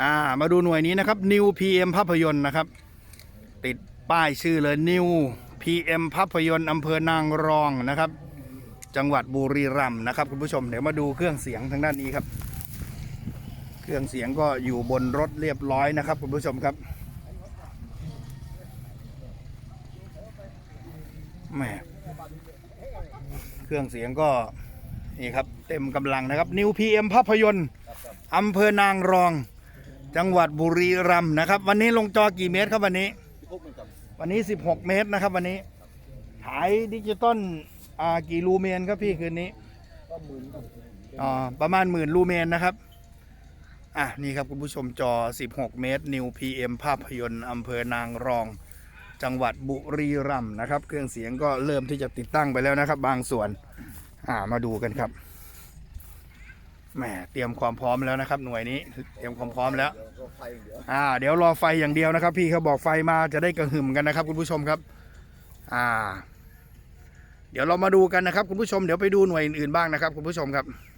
อ่ามาดูหน่วยนี้นะครับ New PM ภาพยนตร์นะครับ ติดป้ายชื่อเลย New PM ภาพยนตร์อำเภอนางรองนะครับ จังหวัดบุรีรัมย์นะครับคุณผู้ชมเดี๋ยวมาดูเครื่องเสียงทางด้านนี้ครับ เครื่องเสียงก็อยู่บนรถเรียบร้อยนะครับคุณผู้ชมครับแหมเครื่องเสียงก็นี่ครับ เต็มกำลังนะครับ New PM ภาพยนตร์อำเภอนางรอง จังหวัดบุรีรัมย์นะครับ วันนี้ลงจอกี่เมตรครับวันนี้ วันนี้ 16 เมตรนะครับ วันนี้ฉายดิจิตอลอ่ากี่ลูเมนครับพี่คืนนี้อ่าประมาณหมื่นลูเมนนะครับอะนี่ครับคุณผู้ชมจอ 16 เมตร New PM ภาพยนตร์อำเภอนางรอง จังหวัดบุรีรัมย์นะครับ เครื่องเสียงก็เริ่มที่จะติดตั้งไปแล้วนะครับ บางส่วนอ่ามาดูกันครับ แหมเตรียมความพร้อมแล้วนะครับ หน่วยนี้เตรียมความพร้อมแล้วอ่า เดี๋ยวรอไฟอย่างเดียวนะครับ พี่เขาบอกไฟมาจะได้กระหึ่มกันนะครับคุณผู้ชมครับ อ่า เดี๋ยวเรามาดูกันนะครับ คุณผู้ชมเดี๋ยวไปดูหน่วยอื่นๆบ้างนะครับ คุณผู้ชมครับ